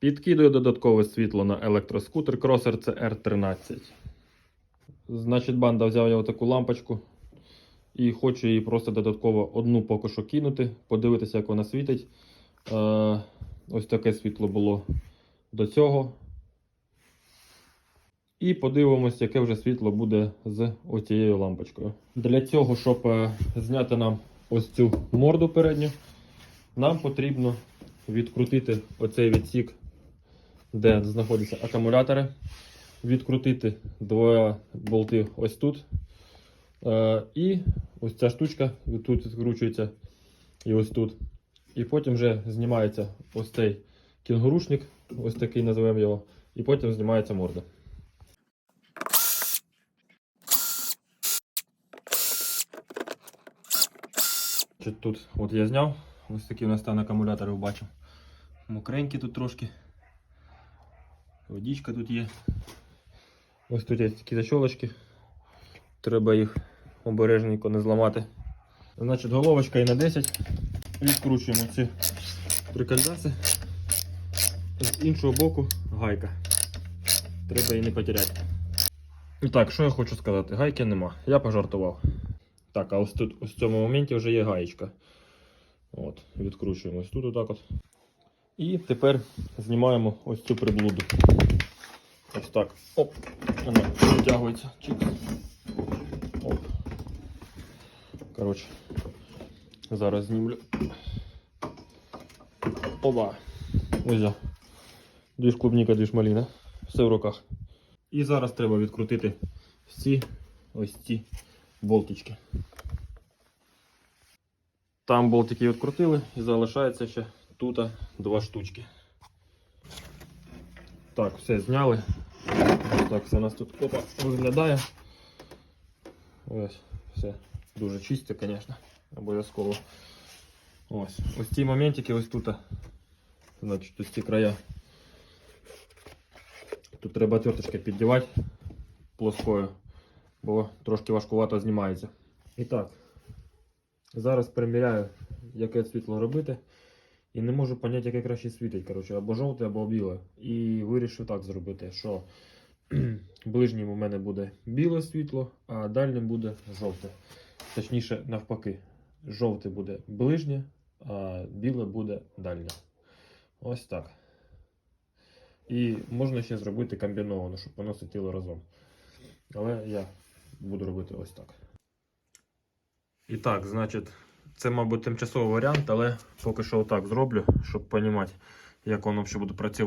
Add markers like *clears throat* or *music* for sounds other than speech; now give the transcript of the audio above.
Підкидую додаткове світло на електроскутер Crosser CR13. Значить, банда взяв я таку лампочку і хочу її просто додатково одну поки що кинути, подивитися, як вона світить. Е, ось таке світло було до цього. І подивимось, яке вже світло буде з оцією лампочкою. Для цього, щоб е, зняти нам ось цю морду передню, нам потрібно відкрутити оцей відсік, де знаходяться акумулятори, відкрутити два болти ось тут. Е, і ось ця штучка тут відкручується і ось тут. І потім вже знімається ось цей кінгурушник, ось такий називаємо його, і потім знімається морда. Тут от я зняв, ось такі у нас стан акумулятори бачимо. Мокренькі тут трошки. Водичка тут є. Ось тут є такі защолочки. Треба їх обережненько не зламати. Значить, головочка і на 10. Відкручуємо ці прикольдаси. З іншого боку гайка. Треба її не потеряти. І так, що я хочу сказати? Гайки нема. Я пожартував. Так, а ось тут ось в цьому моменті вже є гаєчка. От, відкручуємо ось тут отак от. І тепер знімаємо ось цю приблуду. Ось так. Оп. Вона витягується. Чикс. Оп. Коротше. Зараз знімлю. Опа. Ось. я. Дві ж клубніка, дві ж маліна. Все в руках. І зараз треба відкрутити всі ось ці болтички. Там болтики відкрутили і залишається ще тут два штучки. Так, все зняли. Так все у нас тут опа, виглядає. Ось, все дуже чисто, звісно, обов'язково. Ось. Ось ці моментики ось тут. Значить, ось ці края. Тут треба отверточки піддівати плоскою, бо трошки важкувато знімається. І так, зараз перевіряю, яке світло робити. І не можу поняти, яке краще світить. Коротше, або жовте, або біле. І вирішив так зробити, що *clears throat* ближнім у мене буде біле світло, а дальнім буде жовте. Точніше, навпаки, жовте буде ближнє, а біле буде дальнє. Ось так. І можна ще зробити комбіновано, щоб воно світило разом. Але я буду робити ось так. І так, значить, це, мабуть, тимчасовий варіант, але поки що отак зроблю, щоб розуміти, як воно буде працювати.